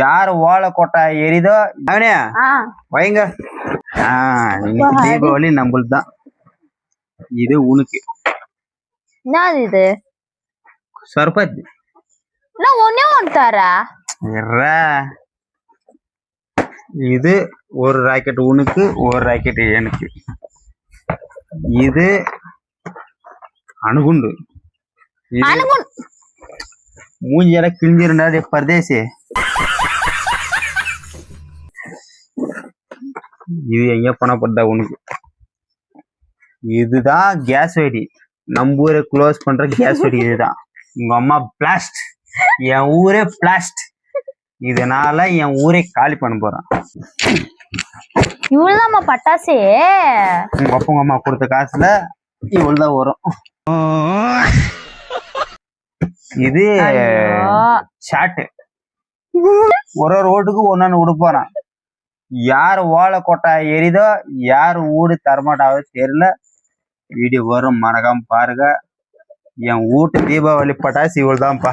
யார் ஓலை கொட்டா எரிதோ? அவனே வைங்க. தீபாவளி நம்மளுக்கு தான். இது உனக்கு. என்னது இது? சர்பத். நான் ஒன்னே ஒன்று தரா. இது ஒரு ராக்கெட் உனக்கு ஒரு ராக்கெட் எனக்கு. இது அணுகுண்டு. இது அணுகுண்டு. மூஞ்சியெல்லாம் கிழிஞ்சிருந்தாது பரதேசி. இது எங்க பணப்படுதா உனக்கு? இதுதான் கேஸ் வெடி நம்ம ஊரை க்ளோஸ் பண்ற கேஸ் வெடி இதுதான். உங்க அம்மா பிளாஸ்ட் என் ஊரே பிளாஸ்ட் இதனால என் ஊரே காலி பண்ண போறேன். இவ்வளவுதாம்மா பட்டாசே? உங்க அப்பா உங்க அம்மா கொடுத்த காசுல இவ்வளவுதான் வரும். இது. ஷாட்டு ஒரு ஒரு ஓட்டுக்கு ஒன்னொன்னு விட போறான். யார் ஓலை கொட்டா எரிதோ யார் ஊடு தரமாட்டாவது தெரியல. வீடியோ வரும் மறக்காம பாருங்க. என் வீட்டு தீபாவளி பட்டாசு இவ்வளவுதான்ப்பா